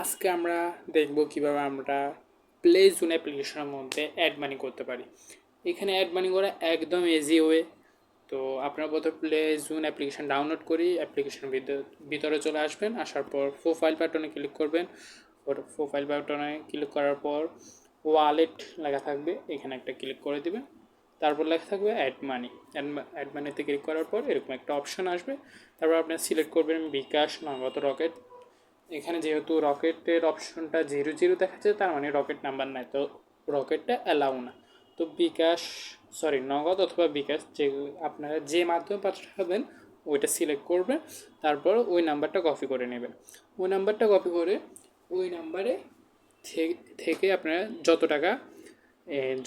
আজকে আমরা দেখব কীভাবে আমরা প্লে জুন অ্যাপ্লিকেশনের মধ্যে অ্যাড মানি করতে পারি। এখানে অ্যাড মানি করা একদম ইজি ওয়ে তো আপনারা প্রথমে প্লে জুন অ্যাপ্লিকেশন ডাউনলোড করি অ্যাপ্লিকেশনের ভিতরে চলে আসবেন, আসার পর প্রোফাইল বাটনে ক্লিক করবেন। প্রোফাইল বাটনে ক্লিক করার পর ওয়ালেট লেখা থাকবে, এখানে একটা ক্লিক করে দেবেন। তারপর লেখা থাকবে অ্যাড মানি অ্যাড মানিতে ক্লিক করার পর এরকম একটা অপশন আসবে। তারপর আপনি সিলেক্ট করবেন বিকাশ নগদ রকেট। এখানে যেহেতু রকেটের অপশনটা জিরো জিরো দেখাচ্ছে, তার মানে রকেট নাম্বার নাই, তো রকেটটা অ্যালাউ না। তো বিকাশ সরি নগদ অথবা বিকাশ যে আপনারা যে মাধ্যমে পাঠাবেন ওইটা সিলেক্ট করবেন তারপর ওই নাম্বারটা কপি করে নেবেন। ওই নাম্বারটা কপি করে ওই নাম্বারে থেকে আপনারা যত টাকা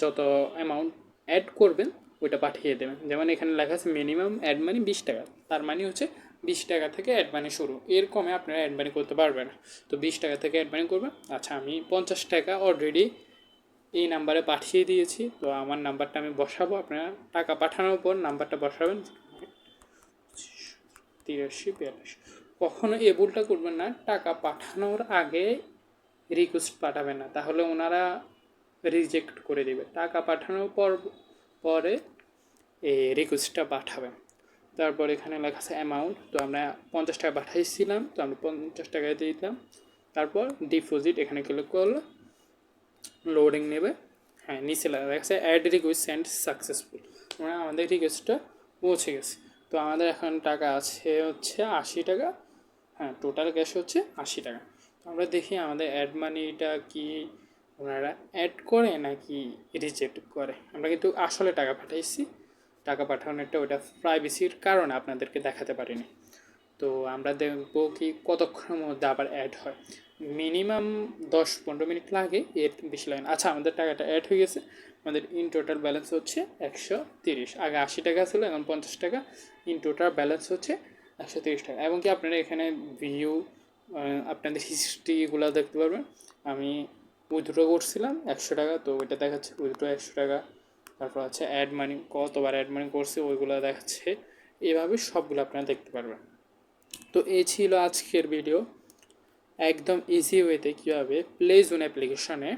যত অ্যামাউন্ট অ্যাড করবেন, ওইটা পাঠিয়ে দেবেন। যেমন এখানে লেখা আছে মিনিমাম অ্যাড মানি বিশ টাকা, তার মানে হচ্ছে বিশ টাকা থেকে অ্যাড মানি শুরু। এর কমে আপনারা অ্যাড মানি করতে পারবেন তো বিশ টাকা থেকে অ্যাড মানি করবেন। আচ্ছা আমি পঞ্চাশ টাকা অলরেডি এই নাম্বারে পাঠিয়ে দিয়েছি। তো আমার নাম্বারটা আমি বসাবো। আপনারা টাকা পাঠানোর পর নাম্বারটা বসাবেন। তিরাশি, বিয়াল্লিশ। কখনো এ ভুলটা করবেন না। টাকা পাঠানোর আগে রিকোয়েস্ট পাঠাবেন না। তাহলে ওনারা রিজেক্ট করে দিবে। টাকা পাঠানোর পর, পরে এই রিকোয়েস্টটা পাঠাবেন। তারপর এখানে লেখা আছে অ্যামাউন্ট তো আমরা পঞ্চাশ টাকা পাঠাইছিলাম, তো আমরা পঞ্চাশ টাকায় দিয়ে দিলাম। তারপর ডিপোজিট এখানে ক্লিক করলে লোডিং নেবে। হ্যাঁ নিচে লেখা আছে অ্যাড রিকোয়েস্ট সেন্ড সাকসেসফুল মানে আমাদের রিকোয়েস্টটা পৌঁছে গেছে। তো আমাদের এখন টাকা আছে হচ্ছে আশি টাকা। হ্যাঁ টোটাল ক্যাশ হচ্ছে আশি টাকা। আমরা দেখি আমাদের অ্যাড মানিটা কি ওনারা অ্যাড করে নাকি রিজেক্ট করে। আমরা কিন্তু আসলে টাকা পাঠাইছি। টাকা পাঠানোরটা ওটা প্রাইভেসির কারণে আপনাদেরকে দেখাতে পারিনি। তো আমরা দেখব কি কতক্ষণের মধ্যে আবার অ্যাড হয়। মিনিমাম দশ পনেরো মিনিট লাগে এর বেশি লাগে আচ্ছা আমাদের টাকাটা অ্যাড হয়ে গেছে। আমাদের ইন টোটাল ব্যালেন্স হচ্ছে একশো তিরিশ। আগে আশি টাকা ছিল, এখন পঞ্চাশ টাকা। ইন টোটাল ব্যালেন্স হচ্ছে একশো তিরিশ টাকা। এবং কি আপনারা এখানে ভিউ আপনাদের হিস্ট্রিগুলো দেখতে পারবেন। আমি উইথড্র করছিলাম একশো টাকা, তো ওইটা দেখাচ্ছে উইথড্র একশো টাকা। তারপর আছে অ্যাড মানি কতবার অ্যাড মানি করছে, ওইগুলো দেখাচ্ছে। এভাবে সবগুলো আপনারা দেখতে পারবেন। তো এই ছিল আজকের ভিডিও একদম ইজি ওয়েতে কীভাবে প্লে জোন অ্যাপ্লিকেশনে